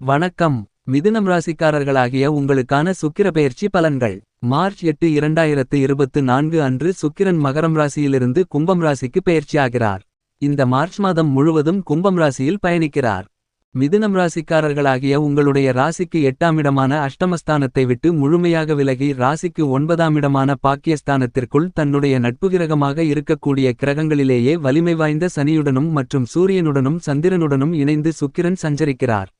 வணக்கம். மிதுனம் ராசிக்காரர்களாகிய உங்களுக்கான சுக்கிர பெயர்ச்சி பலன்கள். மார்ச் எட்டு இரண்டாயிரத்து இருபத்து நான்கு அன்று சுக்கிரன் மகரம் ராசியிலிருந்து கும்பம் ராசிக்கு பெயர்ச்சியாகிறார் இந்த மார்ச் மாதம் முழுவதும் கும்பம் ராசியில் பயணிக்கிறார். மிதுனம் ராசிக்காரர்களாகிய உங்களுடைய ராசிக்கு எட்டாம் இடமான அஷ்டமஸ்தானத்தை விட்டு முழுமையாக விலகி ராசிக்கு ஒன்பதாம் இடமான பாக்கியஸ்தானத்திற்குள் தன்னுடைய நட்புகிரகமாக இருக்கக்கூடிய கிரகங்களிலேயே வலிமை வாய்ந்த சனியுடனும் மற்றும் சூரியனுடனும் சந்திரனுடனும் இணைந்து சுக்கிரன் சஞ்சரிக்கிறார்.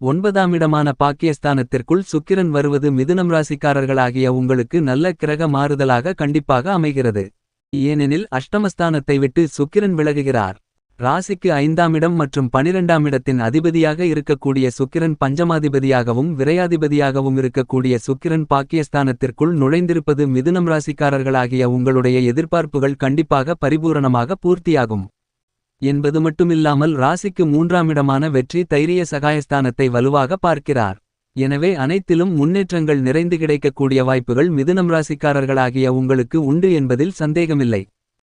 ஒன்பதாம் இடமான பாக்கியஸ்தானத்திற்குள் சுக்கிரன் வருவது மிதுனம் ராசிக்காரர்களாகிய உங்களுக்கு நல்ல கிரக மாறுதலாக கண்டிப்பாக அமைகிறது. ஏனெனில் அஷ்டமஸ்தானத்தை விட்டு சுக்கிரன் விலகுகிறார். ராசிக்கு ஐந்தாம் இடம் மற்றும் பனிரெண்டாம் இடத்தின் அதிபதியாக இருக்கக்கூடிய சுக்கிரன் பஞ்சமாதிபதியாகவும் விரையாதிபதியாகவும் இருக்கக்கூடிய சுக்கிரன் பாக்கியஸ்தானத்திற்குள் நுழைந்திருப்பது மிதுனம் ராசிக்காரர்களாகிய உங்களுடைய எதிர்பார்ப்புகள் கண்டிப்பாக பரிபூரணமாக பூர்த்தியாகும். என்பது மட்டுமில்லாமல் ராசிக்கு மூன்றாம் இடமான வெற்றி தைரிய சகாயஸ்தானத்தை வலுவாக பார்க்கிறார். எனவே அனைத்திலும் முன்னேற்றங்கள் நிறைந்து கிடைக்கக்கூடிய வாய்ப்புகள் மிதுனம் ராசிக்காரர்களாகிய உங்களுக்கு உண்டு என்பதில் சந்தேகமில்லை.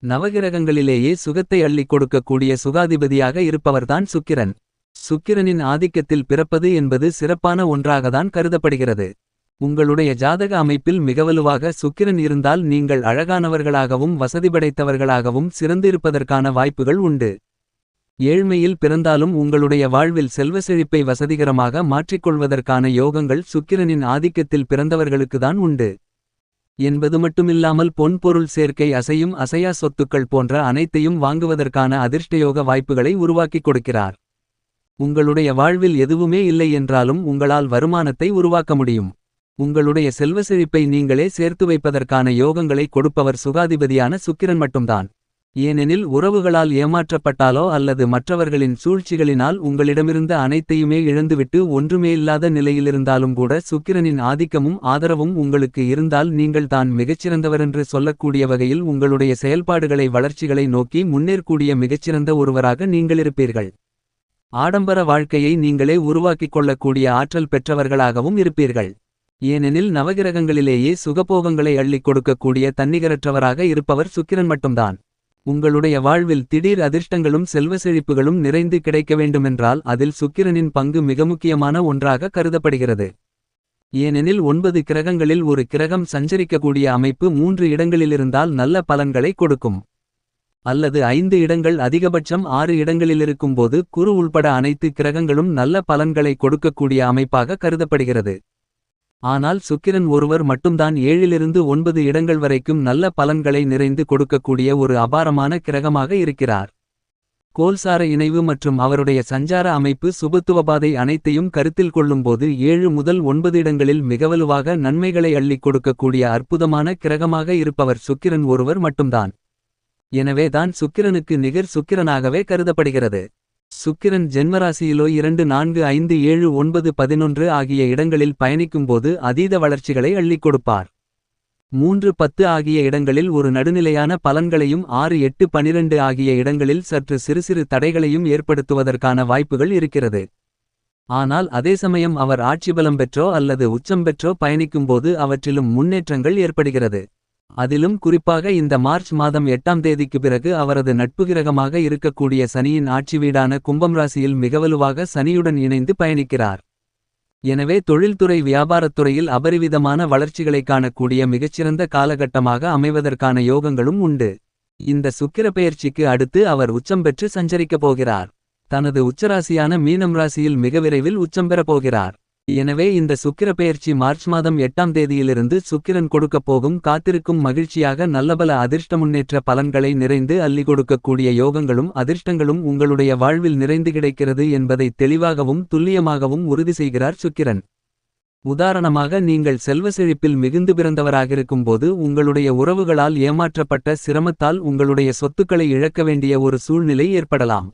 நவகிரகங்களிலேயே சுகத்தை அள்ளிக் கொடுக்கக்கூடிய சுகாதிபதியாக இருப்பவர்தான் சுக்கிரன். சுக்கிரனின் ஆதிக்கத்தில் பிறப்பது என்பது சிறப்பான ஒன்றாகத்தான் கருதப்படுகிறது. உங்களுடைய ஜாதக அமைப்பில் மிகவலுவாக சுக்கிரன் இருந்தால் நீங்கள் அழகானவர்களாகவும் வசதி படைத்தவர்களாகவும் சிறந்திருப்பதற்கான வாய்ப்புகள் உண்டு. ஏழ்மையில் பிறந்தாலும் உங்களுடைய வாழ்வில் செல்வ செழிப்பை வசதிகரமாக மாற்றிக்கொள்வதற்கான யோகங்கள் சுக்கிரனின் ஆதிக்கத்தில் பிறந்தவர்களுக்குதான் உண்டு. என்பது மட்டுமில்லாமல் பொன்பொருள் சேர்க்கை அசையும் அசையா சொத்துக்கள் போன்ற அனைத்தையும் வாங்குவதற்கான அதிர்ஷ்டயோக வாய்ப்புகளை உருவாக்கிக் கொடுக்கிறார். உங்களுடைய வாழ்வில் எதுவுமே இல்லை என்றாலும் உங்களால் வருமானத்தை உருவாக்க முடியும். உங்களுடைய செல்வ செழிப்பை நீங்களே சேர்த்து வைப்பதற்கான யோகங்களை கொடுப்பவர் சுகாதிபதியான சுக்கிரன் மட்டும்தான். ஏனெனில் உறவுகளால் ஏமாற்றப்பட்டாலோ அல்லது மற்றவர்களின் சூழ்ச்சிகளினால் உங்களிடமிருந்த அனைத்தையுமே இழந்துவிட்டு ஒன்றுமே இல்லாத நிலையிலிருந்தாலும் கூட சுக்கிரனின் ஆதிக்கமும் ஆதரவும் உங்களுக்கு இருந்தால் நீங்கள் தான் மிகச்சிறந்தவரென்று சொல்லக்கூடிய வகையில் உங்களுடைய செயல்பாடுகளை வளர்ச்சிகளை நோக்கி முன்னேறக்கூடிய மிகச்சிறந்த ஒருவராக நீங்களிருப்பீர்கள் ஆடம்பர வாழ்க்கையை நீங்களே உருவாக்கிக் கொள்ளக்கூடிய ஆற்றல் பெற்றவர்களாகவும் இருப்பீர்கள். ஏனெனில் நவகிரகங்களிலேயே சுகபோகங்களை அள்ளிக் கொடுக்கக்கூடிய தன்னிகரற்றவராக இருப்பவர் சுக்கிரன் மட்டும்தான். உங்களுடைய வாழ்வில் திடீர் அதிர்ஷ்டங்களும் செல்வ செழிப்புகளும் நிறைந்து கிடைக்க வேண்டுமென்றால் அதில் சுக்கிரனின் பங்கு மிக முக்கியமான ஒன்றாக கருதப்படுகிறது. ஏனெனில் ஒன்பது கிரகங்களில் ஒரு கிரகம் சஞ்சரிக்கக்கூடிய அமைப்பு மூன்று இடங்களிலிருந்தால் நல்ல பலன்களை கொடுக்கும். அல்லது ஐந்து இடங்கள் அதிகபட்சம் ஆறு இடங்களிலிருக்கும்போது குரு உள்பட அனைத்து கிரகங்களும் நல்ல பலன்களை கொடுக்கக்கூடிய அமைப்பாக கருதப்படுகிறது. ஆனால் சுக்கிரன் ஒருவர் மட்டும்தான் ஏழிலிருந்து ஒன்பது இடங்கள் வரைக்கும் நல்ல பலன்களை நிறைந்து கொடுக்கக்கூடிய ஒரு அபாரமான கிரகமாக இருக்கிறார். கோல்சார இணைவு மற்றும் அவருடைய சஞ்சார அமைப்பு சுபத்துவபாதை அனைத்தையும் கருத்தில் கொள்ளும்போது ஏழு முதல் ஒன்பது இடங்களில் மிகவலுவாக நன்மைகளை அள்ளிக் கொடுக்கக்கூடிய அற்புதமான கிரகமாக இருப்பவர் சுக்கிரன் ஒருவர் மட்டும்தான். எனவே தான் சுக்கிரனுக்கு நிகர் சுக்கிரனாகவே கருதப்படுகிறது. சுக்கிரன் ஜென்மராசியிலோ இரண்டு நான்கு ஐந்து ஏழு ஒன்பது பதினொன்று ஆகிய இடங்களில் பயணிக்கும்போது அதீத வளர்ச்சிகளை அள்ளிக் கொடுப்பார். மூன்று பத்து ஆகிய இடங்களில் ஒரு நடுநிலையான பலன்களையும் ஆறு எட்டு பனிரெண்டு ஆகிய இடங்களில் சற்று சிறு சிறு தடைகளையும் ஏற்படுத்துவதற்கான வாய்ப்புகள் இருக்கிறது. ஆனால் அதே சமயம் அவர் ஆட்சிபலம் பெற்றோ அல்லது உச்சம் பெற்றோ பயணிக்கும்போது அவற்றிலும் முன்னேற்றங்கள் ஏற்படுகிறது. அதிலும் குறிப்பாக இந்த மார்ச் மாதம் எட்டாம் தேதிக்கு பிறகு அவரது நட்பு கிரகமாக இருக்கக்கூடிய சனியின் ஆட்சி வீடான கும்பம் ராசியில் மிகவலுவாக சனியுடன் இணைந்து பயணிக்கிறார். எனவே தொழில்துறை வியாபாரத்துறையில் அபரிவிதமான வளர்ச்சிகளை காணக்கூடிய மிகச்சிறந்த காலகட்டமாக அமைவதற்கான யோகங்களும் உண்டு. இந்த சுக்கிர பெயர்ச்சிக்கு அடுத்து அவர் உச்சம் பெற்று சஞ்சரிக்கப் போகிறார். தனது உச்சராசியான மீனம் ராசியில் மிக விரைவில் உச்சம் பெறப் போகிறார். எனவே இந்த சுக்கிர பெயர்ச்சி மார்ச் மாதம் எட்டாம் தேதியிலிருந்து சுக்கிரன் கொடுக்கப் போகும் காத்திருக்கும் மகிழ்ச்சியாக நல்லபல அதிர்ஷ்ட முன்னேற்ற பலன்களை நிறைந்து அள்ளி கொடுக்கக்கூடிய யோகங்களும் அதிர்ஷ்டங்களும் உங்களுடைய வாழ்வில் நிறைந்து கிடைக்கிறது என்பதை தெளிவாகவும் துல்லியமாகவும் உறுதி செய்கிறார் சுக்கிரன். உதாரணமாக நீங்கள் செல்வ செழிப்பில் மிகுந்து பிறந்தவராகிருக்கும்போது உங்களுடைய உறவுகளால் ஏமாற்றப்பட்ட சிரமத்தால் உங்களுடைய சொத்துக்களை இழக்க வேண்டிய ஒரு சூழ்நிலை ஏற்படலாம்.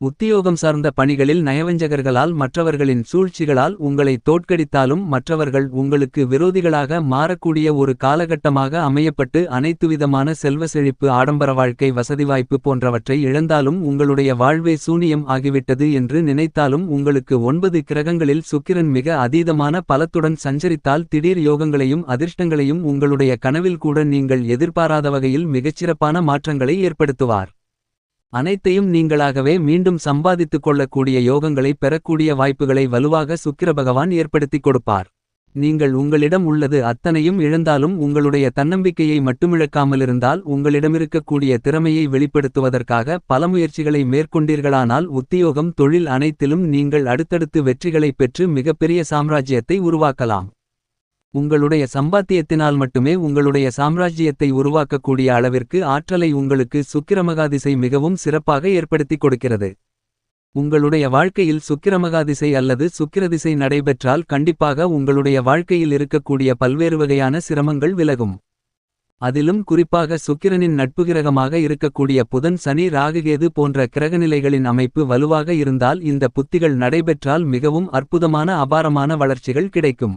உத்தியோகம் சார்ந்த பணிகளில் நயவஞ்சகர்களால் மற்றவர்களின் சூழ்ச்சிகளால் உங்களை தோற்கடித்தாலும் மற்றவர்கள் உங்களுக்கு விரோதிகளாக மாறக்கூடிய ஒரு காலகட்டமாக அமையப்பட்டு அனைத்துவிதமான செல்வ செழிப்பு ஆடம்பர வாழ்க்கை வசதி வாய்ப்பு போன்றவற்றை இழந்தாலும் உங்களுடைய வாழ்வே சூனியம் ஆகிவிட்டது என்று நினைத்தாலும் உங்களுக்கு ஒன்பது கிரகங்களில் சுக்கிரன் மிக அதீதமான பலத்துடன் சஞ்சரித்தால் திடீர் யோகங்களையும் அதிர்ஷ்டங்களையும் உங்களுடைய கனவில் கூட நீங்கள் எதிர்பாராத வகையில் மிகச்சிறப்பான மாற்றங்களை ஏற்படுத்துவார். அனைத்தையும் நீங்களாகவே மீண்டும் சம்பாதித்துக் கொள்ளக்கூடிய யோகங்களை பெறக்கூடிய வாய்ப்புகளை வலுவாக சுக்கிர பகவான் ஏற்படுத்திக் கொடுப்பார். நீங்கள் உங்களிடம் உள்ளது அத்தனையும் இழந்தாலும் உங்களுடைய தன்னம்பிக்கையை மட்டுமிழக்காமலிருந்தால் உங்களிடமிருக்கக்கூடிய திறமையை வெளிப்படுத்துவதற்காக பல முயற்சிகளை மேற்கொண்டீர்களானால் உத்தியோகம் தொழில் அனைத்திலும் நீங்கள் அடுத்தடுத்து வெற்றிகளைப் பெற்று மிகப்பெரிய சாம்ராஜ்யத்தை உருவாக்கலாம். உங்களுடைய சம்பாத்தியத்தினால் மட்டுமே உங்களுடைய சாம்ராஜ்யத்தை உருவாக்கக்கூடிய அளவிற்கு ஆற்றலை உங்களுக்கு சுக்கிரமகாதிசை மிகவும் சிறப்பாக ஏற்படுத்திக் கொடுக்கிறது. உங்களுடைய வாழ்க்கையில் சுக்கிரமகாதிசை அல்லது சுக்கிரதிசை நடைபெற்றால் கண்டிப்பாக உங்களுடைய வாழ்க்கையில் இருக்கக்கூடிய பல்வேறு வகையான சிரமங்கள் விலகும். அதிலும் குறிப்பாக சுக்கிரனின் நட்பு கிரகமாக இருக்கக்கூடிய புதன் சனி ராகுகேது போன்ற கிரகநிலைகளின் அமைப்பு வலுவாக இருந்தால் இந்த புத்திகள் நடைபெற்றால் மிகவும் அற்புதமான அபாரமான வளர்ச்சிகள் கிடைக்கும்.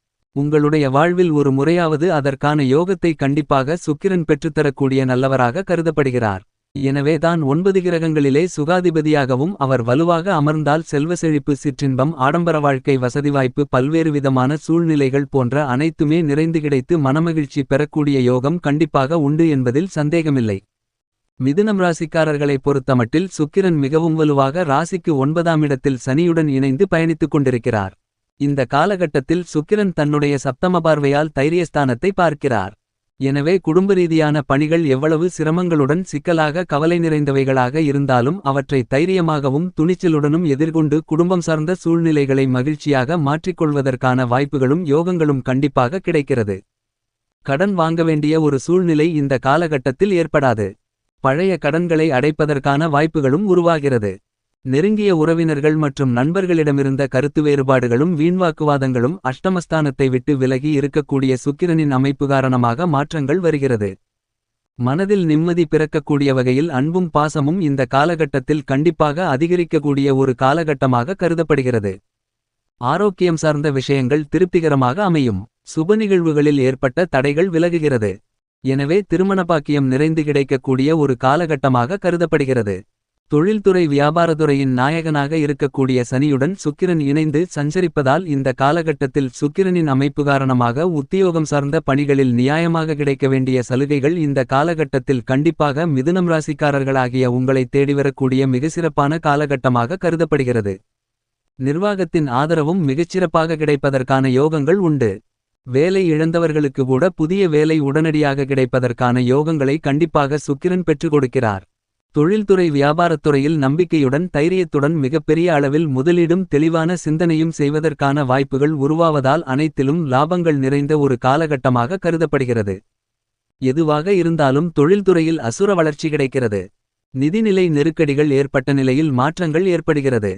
உங்களுடைய வாழ்வில் ஒரு முறையாவது அதற்கான யோகத்தை கண்டிப்பாக சுக்கிரன் பெற்றுத்தரக்கூடிய நல்லவராக கருதப்படுகிறார். எனவே தான் ஒன்பது கிரகங்களிலே சுகாதிபதியாகவும் அவர் வலுவாக அமர்ந்தால் செல்வ செழிப்பு சிற்றின்பம் ஆடம்பர வாழ்க்கை வசதி வாய்ப்பு பல்வேறு விதமான சூழ்நிலைகள் போன்ற அனைத்துமே நிறைந்து கிடைத்து மனமகிழ்ச்சி பெறக்கூடிய யோகம் கண்டிப்பாக உண்டு என்பதில் சந்தேகமில்லை. மிதுனம் ராசிக்காரர்களை பொறுத்தமட்டில் சுக்கிரன் மிகவும் வலுவாக ராசிக்கு ஒன்பதாம் இடத்தில் சனியுடன் இணைந்து பயணித்துக் கொண்டிருக்கிறார். இந்த காலகட்டத்தில் சுக்கிரன் தன்னுடைய சப்தம பார்வையால் தைரியஸ்தானத்தை பார்க்கிறார். எனவே குடும்ப ரீதியான பணிகள் எவ்வளவு சிரமங்களுடன் சிக்கலாக கவலை நிறைந்தவைகளாக இருந்தாலும் அவற்றை தைரியமாகவும் துணிச்சலுடனும் எதிர்கொண்டு குடும்பம் சார்ந்த சூழ்நிலைகளை மகிழ்ச்சியாக மாற்றிக்கொள்வதற்கான வாய்ப்புகளும் யோகங்களும் கண்டிப்பாக கிடைக்கிறது. கடன் வாங்க வேண்டிய ஒரு சூழ்நிலை இந்த காலகட்டத்தில் ஏற்படாது. பழைய கடன்களை அடைப்பதற்கான வாய்ப்புகளும் உருவாகிறது. நெருங்கிய உறவினர்கள் மற்றும் நண்பர்களிடமிருந்த கருத்து வேறுபாடுகளும் வீண்வாக்குவாதங்களும் அஷ்டமஸ்தானத்தை விட்டு விலகி இருக்கக்கூடிய சுக்கிரனின் அமைப்பு காரணமாக மாற்றங்கள் வருகிறது. மனதில் நிம்மதி பிறக்கக்கூடிய வகையில் அன்பும் பாசமும் இந்த காலகட்டத்தில் கண்டிப்பாக அதிகரிக்கக்கூடிய ஒரு காலகட்டமாக கருதப்படுகிறது. ஆரோக்கியம் சார்ந்த விஷயங்கள் திருப்திகரமாக அமையும். சுப நிகழ்வுகளில் ஏற்பட்ட தடைகள் விலகுகிறது. எனவே திருமண பாக்கியம் நிறைந்து கிடைக்கக்கூடிய ஒரு காலகட்டமாக கருதப்படுகிறது. தொழில்துறை வியாபாரத்துறையின் நாயகனாக இருக்கக்கூடிய சனியுடன் சுக்கிரன் இணைந்து சஞ்சரிப்பதால் இந்த காலகட்டத்தில் சுக்கிரனின் அமைப்பு காரணமாக உத்தியோகம் சார்ந்த பணிகளில் நியாயமாக கிடைக்க வேண்டிய சலுகைகள் இந்த காலகட்டத்தில் கண்டிப்பாக மிதுனம் ராசிக்காரர்களாகிய உங்களை தேடிவரக்கூடிய மிக சிறப்பான காலகட்டமாக கருதப்படுகிறது. நிர்வாகத்தின் ஆதரவும் மிகச்சிறப்பாக கிடைப்பதற்கான யோகங்கள் உண்டு. வேலை இழந்தவர்களுக்கு கூட புதிய வேலை உடனடியாக கிடைப்பதற்கான யோகங்களை கண்டிப்பாக சுக்கிரன் பெற்றுக் கொடுக்கிறார். தொழில்துறை வியாபாரத்துறையில் நம்பிக்கையுடன் தைரியத்துடன் மிகப்பெரிய அளவில் முதலீடும் தெளிவான சிந்தனையும் செய்வதற்கான வாய்ப்புகள் உருவாவதால் அனைத்திலும் லாபங்கள் நிறைந்த ஒரு காலகட்டமாக கருதப்படுகிறது. எதுவாக இருந்தாலும் தொழில்துறையில் அசுர வளர்ச்சி கிடைக்கிறது. நிதிநிலை நெருக்கடிகள் ஏற்பட்ட நிலையில் மாற்றங்கள் ஏற்படுகிறது.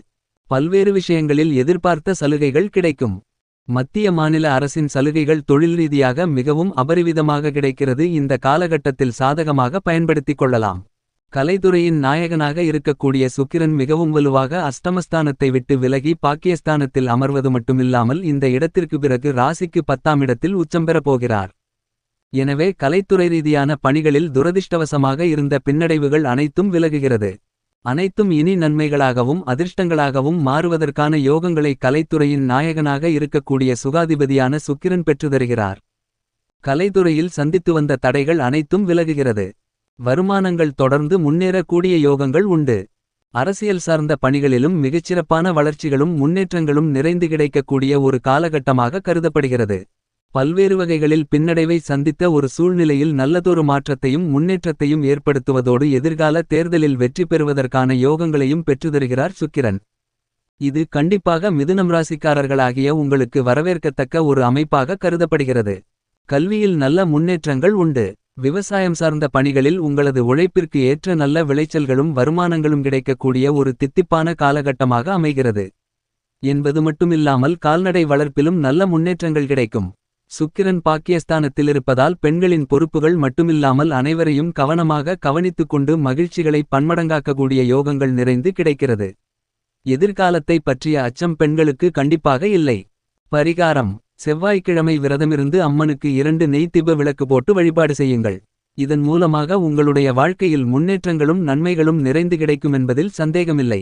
பல்வேறு விஷயங்களில் எதிர்பார்த்த சலுகைகள் கிடைக்கும். மத்திய மாநில அரசின் சலுகைகள் தொழில் ரீதியாக மிகவும் அபரிவிதமாக கிடைக்கிறது. இந்த காலகட்டத்தில் சாதகமாக பயன்படுத்திக் கொள்ளலாம். கலைத்துறையின் நாயகனாக இருக்கக்கூடிய சுக்கிரன் மிகவும் வலுவாக அஷ்டமஸ்தானத்தை விட்டு விலகி பாக்கியஸ்தானத்தில் அமர்வது மட்டுமில்லாமல் இந்த இடத்திற்கு பிறகு ராசிக்கு பத்தாம் இடத்தில் உச்சம் பெறப்போகிறார் எனவே கலைத்துறை ரீதியான பணிகளில் துரதிர்ஷ்டவசமாக இருந்த பின்னடைவுகள் அனைத்தும் விலகுகிறது. அனைத்தும் இனி நன்மைகளாகவும் அதிர்ஷ்டங்களாகவும் மாறுவதற்கான யோகங்களை கலைத்துறையின் நாயகனாக இருக்கக்கூடிய சுகாதிபதியான சுக்கிரன் பெற்றுதருகிறார் கலைத்துறையில் சந்தித்து வந்த தடைகள் அனைத்தும் விலகுகிறது. வருமானங்கள் தொடர்ந்து முன்னேறக்கூடிய யோகங்கள் உண்டு. அரசியல் சார்ந்த பணிகளிலும் மிகச்சிறப்பான வளர்ச்சிகளும் முன்னேற்றங்களும் நிறைந்து கிடைக்கக்கூடிய ஒரு காலகட்டமாக கருதப்படுகிறது. பல்வேறு வகைகளில் பின்னடைவை சந்தித்த ஒரு சூழ்நிலையில் நல்லதொரு மாற்றத்தையும் முன்னேற்றத்தையும் ஏற்படுத்துவதோடு எதிர்கால தேர்தலில் வெற்றி பெறுவதற்கான யோகங்களையும் பெற்றுதருகிறார் சுக்கிரன். இது கண்டிப்பாக மிதுனம் ராசிக்காரர்களாகிய உங்களுக்கு வரவேற்கத்தக்க ஒரு அமைப்பாக கருதப்படுகிறது. கல்வியில் நல்ல முன்னேற்றங்கள் உண்டு. விவசாயம் சார்ந்த பணிகளில் உங்களது உழைப்பிற்கு ஏற்ற நல்ல விளைச்சல்களும் வருமானங்களும் கிடைக்கக்கூடிய ஒரு தித்திப்பான காலகட்டமாக அமைகிறது. என்பது மட்டுமில்லாமல் கால்நடை வளர்ப்பிலும் நல்ல முன்னேற்றங்கள் கிடைக்கும். சுக்கிரன் பாக்கியஸ்தானத்தில் இருப்பதால் பெண்களின் பொறுப்புகள் மட்டுமில்லாமல் அனைவரையும் கவனமாக கவனித்துக் கொண்டு மகிழ்ச்சிகளை பன்மடங்காக்கக்கூடிய யோகங்கள் நிறைந்து கிடைக்கிறது. எதிர்காலத்தை பற்றிய அச்சம் பெண்களுக்கு கண்டிப்பாக இல்லை. பரிகாரம். செவ்வாய்க்கிழமை விரதமிருந்து அம்மனுக்கு இரண்டு நெய்த்திப விளக்கு போட்டு வழிபாடு செய்யுங்கள். இதன் மூலமாக உங்களுடைய வாழ்க்கையில் முன்னேற்றங்களும் நன்மைகளும் நிறைந்து கிடைக்கும் என்பதில் சந்தேகமில்லை.